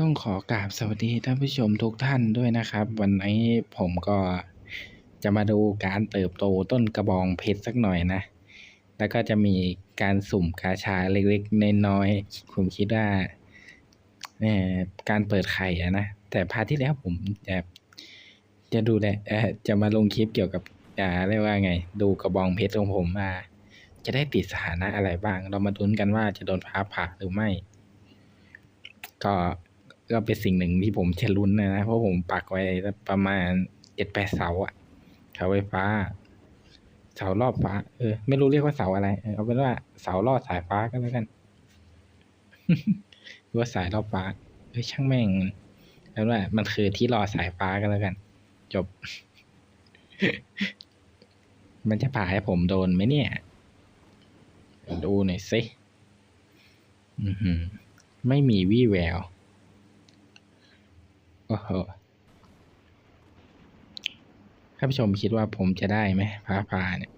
ต้องขอกราบสวัสดีท่านผู้ชมทุกท่านด้วยนะครับ วันนี้ผมก็จะมาดูการเติบโตต้นกระบองเพชรสักหน่อยนะ แล้วก็จะมีการสุ่มกาชาเล็กๆน้อยๆผมคิดว่าเนี่ยการเปิดไข่นะ แต่พาที่แล้วผมจะจะดูแลเออจะมาลงคลิปเกี่ยวกับอ่าเรียกว่าไง ดูกระบองเพชรของผมมาจะได้ติดสถานะอะไรบ้าง เรามาลุ้นกันว่าจะโดนฟ้าผ่าหรือไม่ ก็ ก็เป็นสิ่งหนึ่งที่ผมจะลุ้นนะนะเพราะผมปักไว้ประมาณเจ็ดแปดเสาอะเสาไฟฟ้า เสารอบฟ้า เออ ไม่รู้เรียกว่าเสาอะไร เอาเป็นว่าเสารอดสายฟ้าก็แล้วกันหรือว่าสายรอบฟ้าเออช่างแม่งแล้วว่ามันคือที่รอสายฟ้าก็แล้วกัน จบ มันจะผ่าให้ผมโดนไหมเนี่ย ดูหน่อยสิอือหือไม่มีวี่แวว โอ้โหท่านผู้ชมคิดว่าผมจะได้ไหมฟ้าผ่าเนี่ย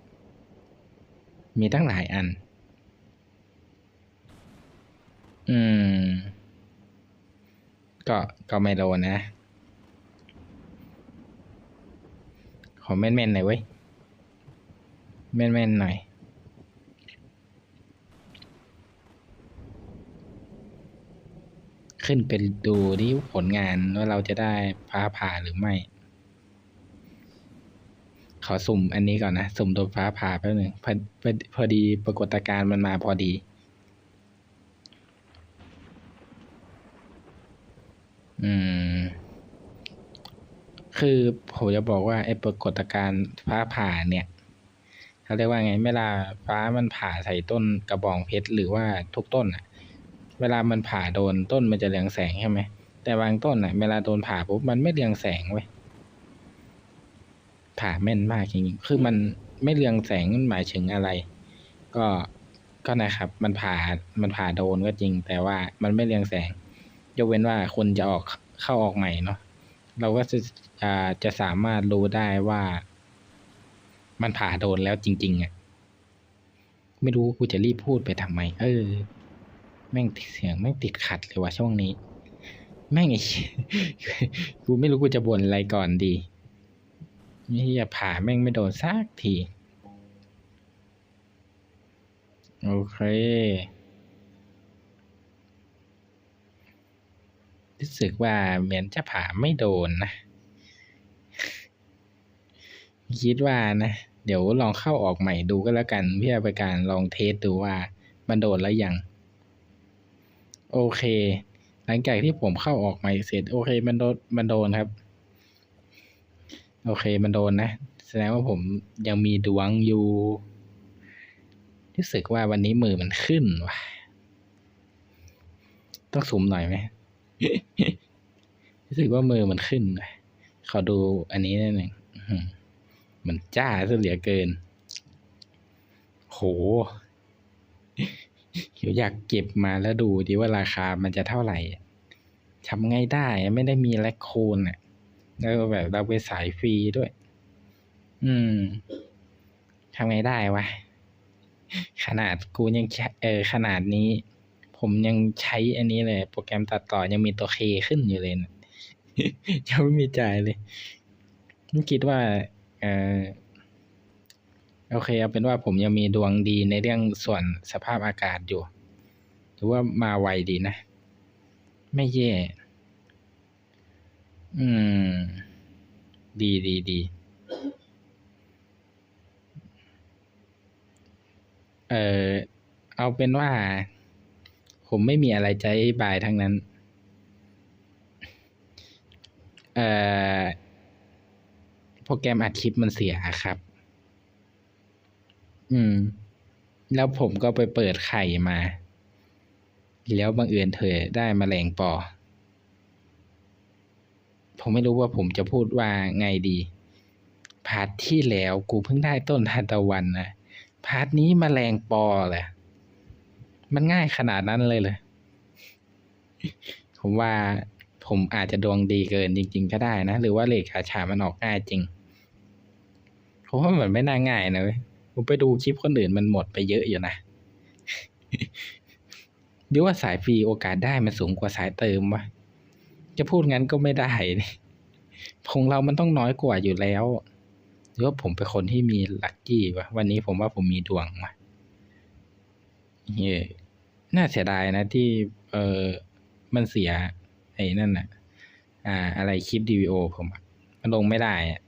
มีตั้งหลายอัน อืม ก็ก็ไม่โดนนะ ขอแม่นๆหน่อยเว้ย แม่นๆหน่อย ขึ้นเป็นดูที่ผลงานว่าเราจะได้ฟ้าผ่าหรือไม่ ขอสุ่มอันนี้ก่อนนะ สุ่มโดนฟ้าผ่าแป๊บหนึ่งพอพอพอดีปรากฏการณ์มันมาพอดี อืม คือผมจะบอกว่าไอ้ปรากฏการณ์ฟ้าผ่าเนี่ยเขาเรียกว่าไงเวลาฟ้ามันผ่าใส่ต้นกระบองเพชรหรือว่าทุกต้นอะ เวลามันผ่าโดนต้นมันจะเรืองแสงใช่ไหมแต่บางต้นอะ เวลาโดนผ่าปุ๊บมันไม่เรืองแสงเว้ยผ่าแม่นมากจริงๆคือมันไม่เรืองแสงมันหมายถึงอะไร ก็ก็นะครับ มันผ่ามันผ่าโดนก็จริง แต่ว่ามันไม่เรืองแสง ยกเว้นว่าคนจะออกเข้าออกใหม่เนาะเราก็จะจะสามารถรู้ได้ว่า มันผ่าโดนแล้วจริง ๆอะไม่รู้กูจะรีบพูดไปทำไม เออ แม่งเสียงแม่งติดขัดเลยว่ะช่วงนี้ แม่งไอ้กูไม่รู้กูจะบ่นอะไรก่อนดีนี่อย่าผ่าแม่งไม่โดนสักที โอเครู้สึกว่าเหมือนจะผ่าไม่โดนนะ คิดว่านะ เดี๋ยวลองเข้าออกใหม่ดูก็แล้วกัน เพื่อเป็นการลองเทสดูว่ามันโดนแล้วยัง โอเค หลังจากที่ผมเข้าออกใหม่เสร็จ โอเค มันโดนมันโดนครับ โอเค มันโดนนะ แสดงว่าผมยังมีดวงอยู่ รู้สึกว่าวันนี้มือมันขึ้นว่ะ ต้องสูมหน่อยไหมรู้สึกว่ามือมันขึ้นวะขอดูอันนี้นิดหนึ่งมันจ้าซะเหลือเกิน โห ดี๋ยวอยากเก็บมาแล้วดูดีว่าราคามันจะเท่าไหร่ทำไงได้ไม่ได้มีแลคโคนอะ แล้วแบบเราไปสายฟรีด้วย อืมทำไงได้วะ ขนาดกูยังใช้เออขนาดนี้ ผมยังใช้อันนี้เลย โปรแกรมตัดต่อยังมีตัวเคขึ้นอยู่เลยนะยังไม่มีจ่ายเลยไม่คิดว่า เออโอเคเอาเป็นว่าผมยังมีดวงดีในเรื่องส่วนสภาพอากาศอยู่ ถือว่ามาไวดีนะ ไม่แย่ อืม ดีดีดีเออเอาเป็นว่า ผมไม่มีอะไรจะอธิบายทั้งนั้น เอ่อ โปรแกรมอัดคลิปมันเสียครับ อืม แล้วผมก็ไปเปิดไข่มา แล้วบังเอิญเธอได้มแมลงปอ ผมไม่รู้ว่าผมจะพูดว่าไงดี พาร์ทที่แล้วกูเพิ่งได้ต้นทานตะวันนะพาร์ทนี้มแมลงปอแหละมันง่ายขนาดนั้นเลยเลย ผมว่าผมอาจจะดวงดีเกินจริง ๆ ก็ได้นะ หรือว่าเลขขาชามันออกง่ายจริงผมว่ามันไม่น่าง่ายนะเว้ยผมไปดูคลิปคนอื่นมันหมดไปเยอะอยู่นะ หรือว่าสายฟรีโอกาสได้มันสูงกว่าสายเติมวะจะพูดงั้นก็ไม่ได้นี่ของเรามันต้องน้อยกว่าอยู่แล้ว หรือว่าผมเป็นคนที่มีลัคกี้วะวันนี้ผมว่าผมมีดวงวะเฮ้ยน่าเสียดายนะที่เออมันเสีย ไอ้นั่นน่ะ อ่า อะไรคลิปดีวีโอผมมันลงไม่ได้อะ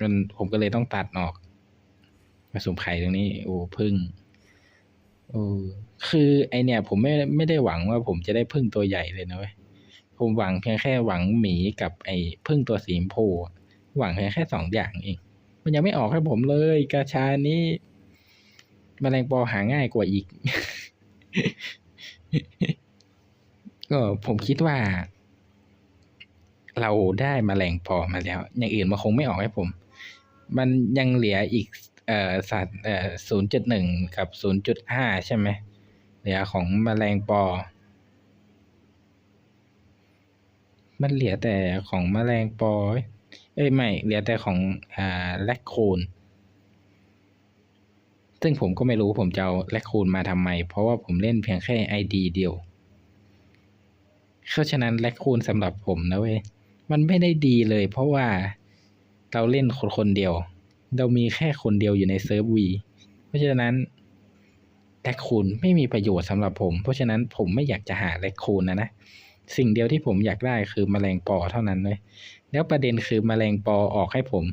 มันผมก็เลยต้องตัดออก มาสุ่มไข่ตรงนี้ โอ้พึ่งโอ้ คือไอเนี่ยผมไม่ไม่ได้หวังว่าผมจะได้พึ่งตัวใหญ่เลยนะเว้ยผมหวังเพียงแค่หวังหมีกับไอพึ่งตัวสีชมพูหวังเพียงแค่สองอย่างเอง มันยังไม่ออกให้ผมเลยกาชานี้แมลงปอหาง่ายกว่าอีก ก็ผมคิดว่า เราได้แมลงปอมาแล้ว อย่างอื่นมันคงไม่ออกให้ผม มันยังเหลืออีก เอ่อสัตว์เอ่อศูนย์จุดหนึ่งกับศูนย์จุดห้าใช่ไหม เหลือของแมลงปอ มันเหลือแต่ของแมลงปอ เอ้ยไม่ เหลือแต่ของอ่าแลคคูนซึ่งผมก็ไม่รู้ผมจะเอาแลคคูนมาทำไม เพราะว่าผมเล่นเพียงแค่ไอดีเดียว เพราะฉะนั้นแลคคูนสำหรับผมนะเว้ย มันไม่ได้ดีเลย เพราะว่าเราเล่นคนคนเดียว เรามีแค่คนเดียวอยู่ในเซิร์ฟวี เพราะฉะนั้น แลคคูนไม่มีประโยชน์สำหรับผม เพราะฉะนั้นผมไม่อยากจะหาแลคคูนนะนะ สิ่งเดียวที่ผมอยากได้คือแมลงปอเท่านั้นเลย แล้วประเด็นคือแมลงปอออกให้ผม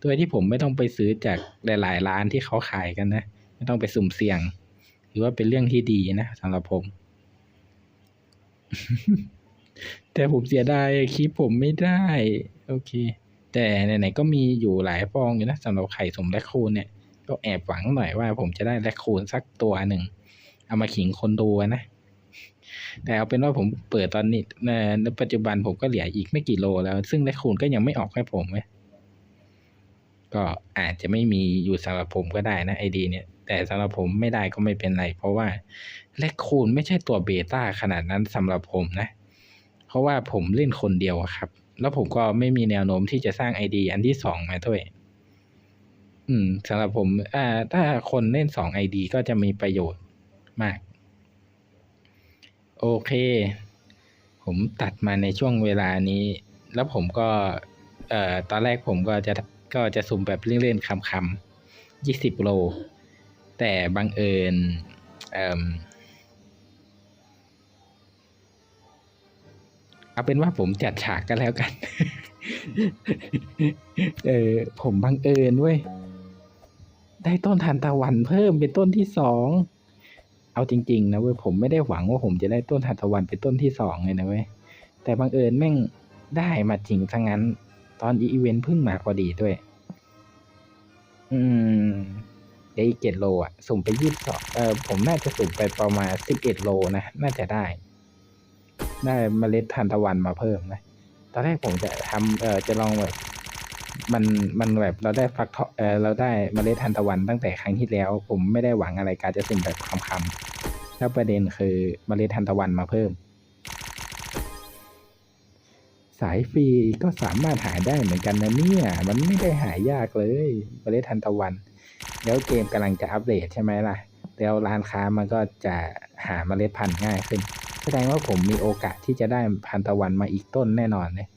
โดยที่ผมไม่ต้องไปซื้อจากหลายๆร้านที่เขาขายกันนะ ไม่ต้องไปสุ่มเสี่ยงหรือว่าเป็นเรื่องที่ดีนะสำหรับผม แต่ผมเสียดายคลิปผมไม่ได้ โอเค แต่ไหนๆก็มีอยู่หลายฟองอยู่นะสำหรับไข่สมแลคคูนเนี่ย ก็แอบหวังหน่อยว่าผมจะได้แลคคูนสักตัวหนึ่ง เอามาขิงคนดูนะ แต่เอาเป็นว่าผมเปิดตอนนี้ในปัจจุบันผมก็เหลืออีกไม่กี่โลแล้ว ซึ่งแลคคูนก็ยังไม่ออกให้ผมเว้ยก็อาจจะไม่มีอยู่สำหรับผมก็ได้นะไอดีเนี่ย แต่สำหรับผมไม่ได้ก็ไม่เป็นไรเพราะว่าแลคคูนไม่ใช่ตัวเบต้าขนาดนั้นสำหรับผมนะ เพราะว่าผมเล่นคนเดียวครับ แล้วผมก็ไม่มีแนวโน้มที่จะสร้างไอดีอันที่สองมาด้วย อืมสำหรับผม อ่า ถ้าคนเล่นสองไอดีก็จะมีประโยชน์มาก โอเค ผมตัดมาในช่วงเวลานี้ แล้วผมก็ เอ่อ ตอนแรกผมก็จะก็จะสุ่มแบบเล่นๆคำๆยี่สิบโล แต่บังเอิญ เอ่อเอาเป็นว่าผมจัดฉากกันแล้วกัน เออผมบังเอิญเว้ย ได้ต้นทานตะวันเพิ่มเป็นต้นที่สองเอาจริง ๆ นะเว้ยผมไม่ได้หวังว่าผมจะได้ต้นทานตะวันเป็นต้นที่สองเลยนะเว้ยแต่บังเอิญแม่งได้มาจริงทั้งนั้น ตอนอีเวนต์เพิ่งมาพอดีด้วย อืมเดี๋ยวอีกเจ็ดโลอะสุ่มไปยี่สิบสองเออผมน่าจะสุ่มไปประมาณสิบเอ็ดโลนะน่าจะได้ ได้เมล็ดทานตะวันมาเพิ่มนะตอนแรกผมจะทำเออจะลองแบบ มันมันแบบเราได้ฟักทอเออเราได้เมล็ดทานตะวันตั้งแต่ครั้งที่แล้ว ผมไม่ได้หวังอะไรการจะสุ่มแบบคำๆแล้วประเด็นคือเมล็ดทานตะวันมาเพิ่ม สายฟรีก็สามารถหาได้เหมือนกันนะเนี่ย มันไม่ได้หายากเลยเมล็ดทานตะวัน แล้วเกมกำลังจะอัปเดตใช่ไหมล่ะแล้วร้านค้ามันก็จะหาเมล็ดพันธุ์ง่ายขึ้น แสดงว่าผมมีโอกาสที่จะได้พันตะวันมาอีกต้นแน่นอนเลย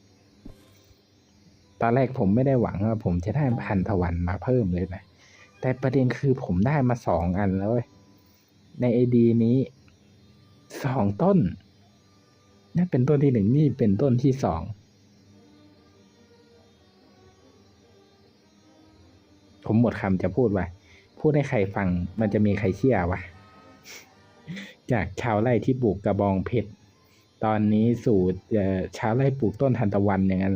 ตอนแรกผมไม่ได้หวังว่าผมจะได้พันตะวันมาเพิ่มเลยนะ แต่ประเด็นคือผมได้มาสองอันแล้วเว้ยในไอดีนี้สองต้นนั่นเป็นต้นที่หนึ่งนี่เป็นต้นที่สองผมหมดคำจะพูดว่าพูดให้ใครฟังมันจะมีใครเชื่อวะ จากชาวไร่ที่ปลูกกระบองเพชร ตอนนี้สู่ชาวไร่ปลูกต้นทานตะวันอย่างนั้น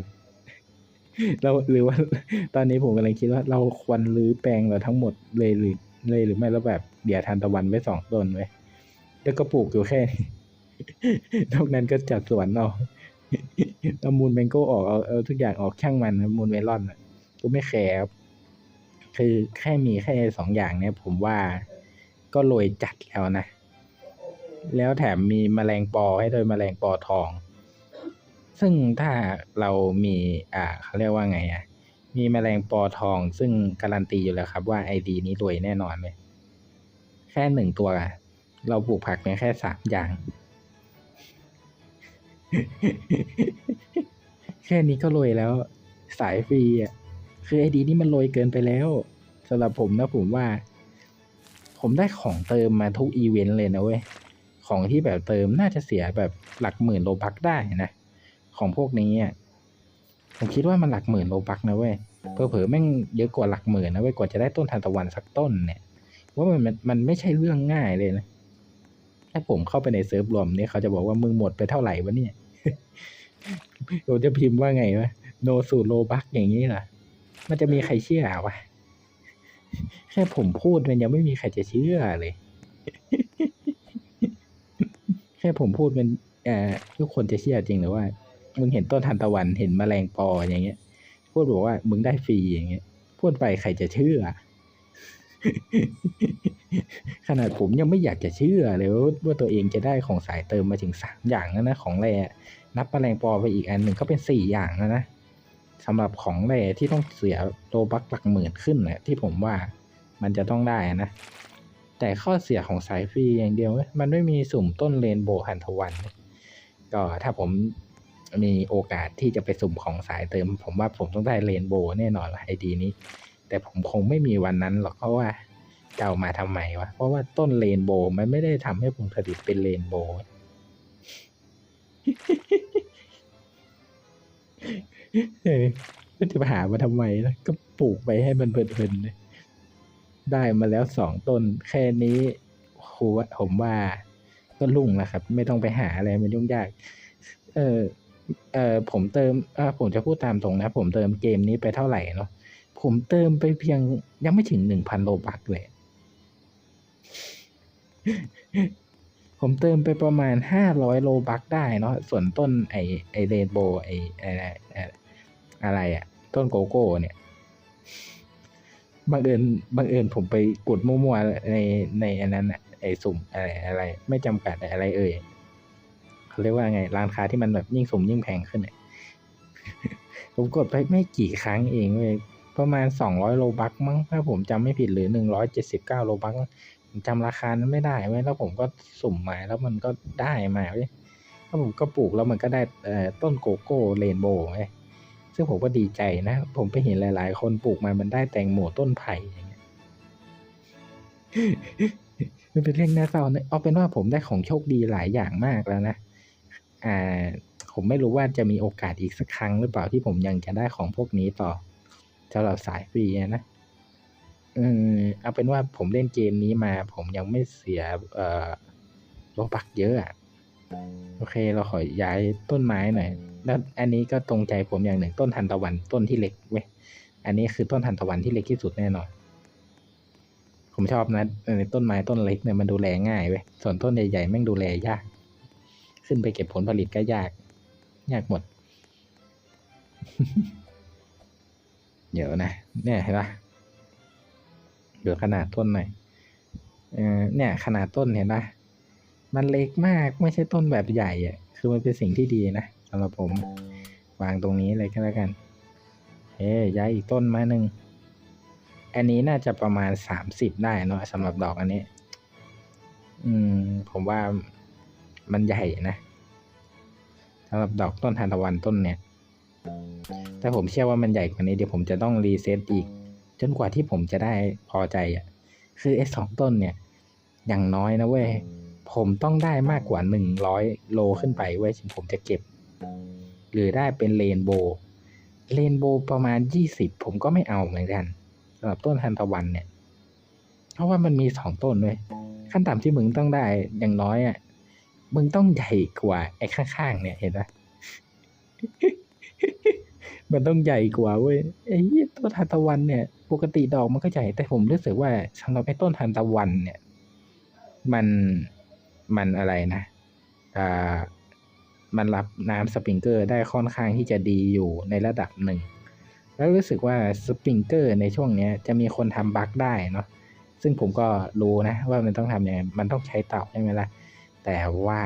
เราหรือว่าตอนนี้ผมกำลังคิดว่าเราควรรื้อแปลงเราทั้งหมดเลยหรือเลยหรือไม่แล้วแบบเดี๋ยวทานตะวันไว้สองต้นไว้แล้วก็ปลูกอยู่แค่นี้นอกนั้นก็จัดสวนเอาเอามูลแมงโก้ออกเอาเอาทุกอย่างออกช่างมันมูลเมลอนก็ไม่แคร์คือแค่มีแค่สองอย่างเนี่ย ผมว่าก็รวยจัดแล้วนะ แล้วแถมมีแมลงปอให้ด้วยแมลงปอทอง ซึ่งถ้าเรามีอ่าเขาเรียกว่าไงอะมีแมลงปอทอง ซึ่งการันตีอยู่แล้วครับว่าไอดีนี้รวยแน่นอนเลยแค่หนึ่งตัว เราปลูกผักเพียงแค่สามอย่าง แค่นี้ก็รวยแล้ว สายฟรีอะคือไอดีนี่มันรวยเกินไปแล้วสำหรับผมนะผมว่า ผมได้ของเติมมาทุกอีเวนต์เลยนะเว้ย ของที่แบบเติมน่าจะเสียแบบหลักหมื่นโลบักได้นะ ของพวกนี้อะผมคิดว่ามันหลักหมื่นโลบักนะเว้ยเผลอแม่งเยอะกว่าหลักหมื่นนะเว้ยกว่าจะได้ต้นทานตะวันสักต้นเนี่ยว่ามันมันมันไม่ใช่เรื่องง่ายเลยนะถ้าผมเข้าไปในเซิร์ฟรวมเนี่ยเขาจะบอกว่ามึงหมดไปเท่าไหร่วะเนี่ยผมจะพิมพ์ว่าไงวะโนสูโลบักอย่างนี้เหรอมันจะมีใครเชื่อวะแค่ผมพูดมันยังไม่มีใครจะเชื่อเลย แค่ผมพูดมันเอ่อทุกคนจะเชื่อจริงหรือว่า มึงเห็นต้นทานตะวันเห็นแมลงปออย่างเงี้ยพูดบอกว่ามึงได้ฟรีอย่างเงี้ยพูดไปใครจะเชื่อ ขนาดผมยังไม่อยากจะเชื่อเลยว่าว่าตัวเองจะได้ของสายเติมมาถึงสามอย่างแล้วนะของแร่นับแมลงปอไปอีกอันหนึ่งก็เป็นสี่อย่างแล้วนะสำหรับของแร่ที่ต้องเสียโลบักหลักหมื่นขึ้นเนี่ยที่ผมว่ามันจะต้องได้นะ แต่ข้อเสียของสายฟรีอย่างเดียว มันไม่มีสุ่มต้นเรนโบว์ฮันทวัน ก็ถ้าผม มีโอกาสที่จะไปสุ่มของสายเติม ผมว่าผมต้องได้เรนโบว์แน่นอนไอดีนี้ แต่ผมคงไม่มีวันนั้นหรอกเพราะว่าจะเอามาทำไมวะ เพราะว่าต้นเรนโบว์มันไม่ได้ทำให้ผลผลิตเป็นเรนโบว์เออก็จะไปหามาทำไมนะก็ปลูกไปให้มันเพลินๆเลยได้มาแล้วสองต้น แค่นี้ครูว่าผมว่าก็ลุ่งแล้วครับ ไม่ต้องไปหาอะไรมันยุ่งยาก เออ เออผมเติมอ่าผมจะพูดตามตรงนะ ผมเติมเกมนี้ไปเท่าไหร่เนาะผมเติมไปเพียงยังไม่ถึงหนึ่งพันโลบักเลย ผมเติมไปประมาณห้าร้อยโลบักได้เนาะส่วนต้นไอไอเรนโบไอไอไออะไรอะต้นโกโก้เนี่ยบังเอิญบังเอิญผมไปกดมั่วๆในในอันนั้นอะไอสุ่มอะไรอะไร ไม่จำกัดอะไรเอ่ย เขาเรียกว่าไงร้านค้าที่มันแบบยิ่งสุ่มยิ่งแพงขึ้นเนี่ยผมกดไปไม่กี่ครั้งเองเว้ยประมาณสองร้อยโลบักมั้งถ้าผมจำไม่ผิดหรือหนึ่งร้อยเจ็ดสิบเก้าโลบักผมจำราคานั้นไม่ได้เว้ยแล้วผมก็สุ่มมาแล้วมันก็ได้มาเว้ยแล้วผมก็ปลูกแล้วมันก็ได้เอ่อต้นโกโก้เรนโบว์เว้ยซึ่งผมก็ดีใจนะ ผมไปเห็นหลาย ๆ คนปลูกมามันได้แตงโมต้นไผ่อย่างเงี้ยมันเป็นเรื่องน่าเศร้านะเอาเป็นว่าผมได้ของโชคดีหลายอย่างมากแล้วนะ อ่าผมไม่รู้ว่าจะมีโอกาสอีกสักครั้งหรือเปล่าที่ผมยังจะได้ของพวกนี้ต่อสำหรับสายฟรีนะเออเอาเป็นว่าผมเล่นเกมนี้มา ผมยังไม่เสียเอ่อโลบักเยอะอะโอเค เราขอย้ายต้นไม้หน่อย แล้วอันนี้ก็ตรงใจผมอย่างหนึ่งต้นทันตะวันต้นที่เล็กเว้ย อันนี้คือต้นทันตะวันที่เล็กที่สุดแน่นอน ผมชอบนะเออต้นไม้ต้นเล็กเนี่ยมันดูแลง่ายเว้ย ส่วนต้นใหญ่ๆแม่งดูแลยาก ขึ้นไปเก็บผลผลิตก็ยาก ยากหมด เดี๋ยวนะ เนี่ยเห็นปะเดี๋ยวขนาดต้นหน่อยเออเนี่ย ขนาดต้นเห็นปะมันเล็กมากไม่ใช่ต้นแบบใหญ่อะคือมันเป็นสิ่งที่ดีนะสำหรับผม วางตรงนี้เลยก็แล้วกัน เฮ้ยย้ายอีกต้นมาหนึ่งอันนี้น่าจะประมาณสามสิบได้เนอะสำหรับดอกอันนี้ อืม ผมว่า มันใหญ่นะสำหรับดอกต้นทานตะวันต้นเนี่ย แต่ผมเชื่อว่ามันใหญ่กว่านี้เดี๋ยวผมจะต้องรีเซ็ตอีก จนกว่าที่ผมจะได้พอใจอะ คือไอ้สองต้นเนี่ย อย่างน้อยนะเว้ย ผมต้องได้มากกว่าหนึ่งร้อยโลขึ้นไปเว้ยถึงผมจะเก็บ หรือได้เป็นเรนโบว์เรนโบว์ประมาณยี่สิบผมก็ไม่เอาเหมือนกันสำหรับต้นทานตะวันเนี่ย เพราะว่ามันมีสองต้นเว้ยขั้นต่ำที่มึงต้องได้อย่างน้อยอะ มึงต้องใหญ่กว่าไอ้ข้างๆเนี่ยเห็นปะมันต้องใหญ่กว่าเว้ยไอ้เหี้ยต้นทานตะวันเนี่ย ปกติดอกมันก็ใหญ่แต่ผมรู้สึกว่าสำหรับไอ้ต้นทานตะวันเนี่ย มันมันอะไรนะอ่ามันรับน้ำสปริงเกอร์ได้ค่อนข้างที่จะดีอยู่ในระดับหนึ่ง แล้วรู้สึกว่าสปริงเกอร์ในช่วงเนี้ยจะมีคนทำบั๊กได้เนาะซึ่งผมก็รู้นะว่ามันต้องทำยังไงมันต้องใช้เต่าใช่ไหมล่ะ แต่ว่า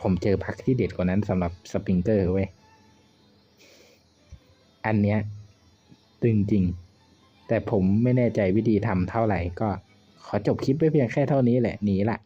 ผมเจอพักที่เด็ดกว่านั้นสำหรับสปริงเกอร์เว้ย อันเนี้ยตึงจริง แต่ผมไม่แน่ใจวิธีทำเท่าไหร่ก็ขอจบคลิปไปเพียงแค่เท่านี้แหละหนีละ